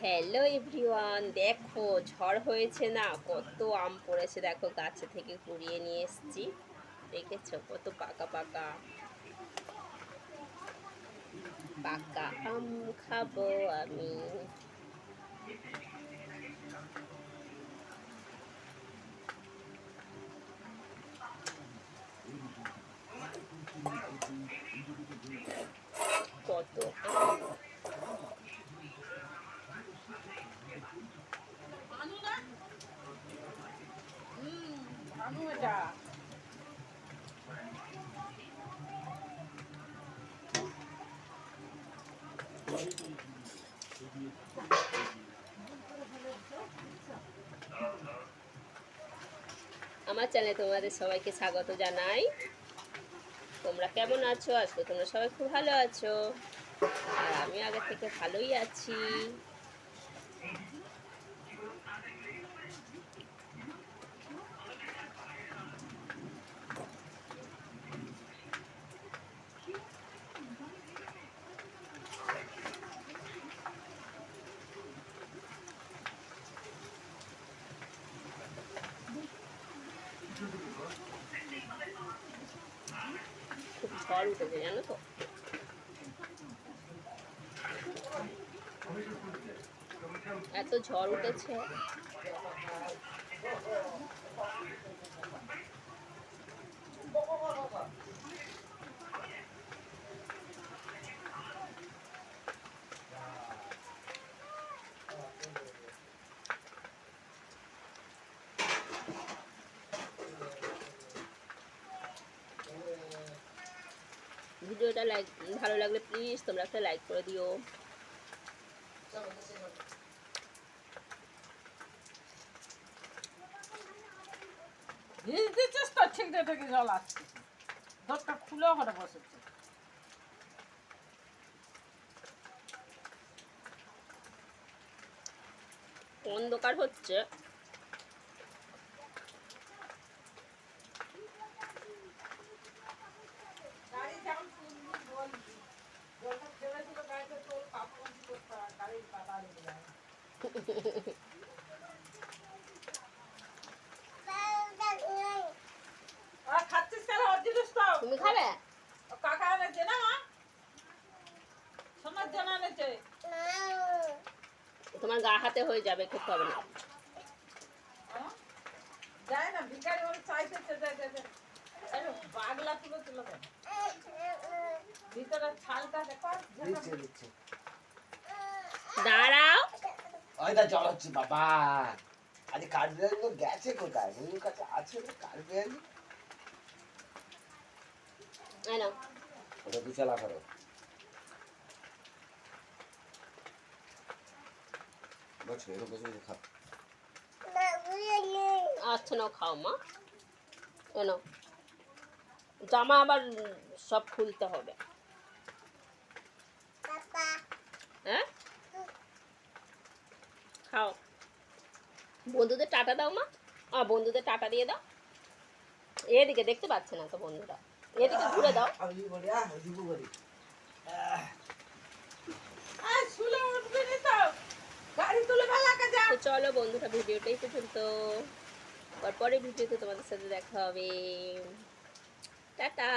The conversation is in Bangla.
হ্যালো এভরিওয়ান দেখো, ঝড় হয়েছে না? কত আম পড়েছে দেখো, গাছে থেকে কুড়িয়ে নিয়ে এসছি। দেখেছ? কত পাকা পাকা। পাকা আম খাব আমি কত আম আনু এটা আমার চ্যানেলে তোমাদের সবাইকে স্বাগত জানাই। তোমরা কেমন আছো? আজকে তোমরা সবাই খুব ভালো আছো। আর আমি আগে থেকে ভালোই আছি খুব ঝড় উঠেছে জানো তো এত ঝড় উঠেছে। ভিডিওটা লাইক ভালো লাগলে প্লিজ তোমরা একটা লাইক করে দিও। দিচ্ছিস তো ঠিক থেকে জল আসছে। দরটা খুলে ঘরে বসেছে। অন্ধকার হচ্ছে। তুমি খাবে? কাকা এনেছে না মা? সোনার জানা এনেছে। তোমার গা হাতে হয়ে যাবে খেতে হবে না? যায় না ভিখারি ওর চাইতেছে যায় যায় যায়। আরে বাগলা তুলে তুলে ভিতরে ছালটা দেখো দাঁড়াও ওই দা জল হচ্ছে বাবা। আজ গেছে কোথায়? মনুর কাছে আছে না কাঠবিড়ালি। এই ওটা চালা করো বসে বসে খাও। আচ্ছা নাও খাও মা। এ নাও। জামা আবার সব খুলতে হবে। হ্যাঁ? খাও। বন্ধুদের টাটা দাও মা। আ বন্ধুদের টাটা দিয়ে দাও। এদিকে দেখতে পাচ্ছে না তো বন্ধুরা। এদিকে ঘুরে দাও। আর চলো বন্ধুরা ভিডিওটা এই পর্যন্ত। আবার পরের ভিডিওতে তোমাদের সাথে দেখা হবে। টাটা।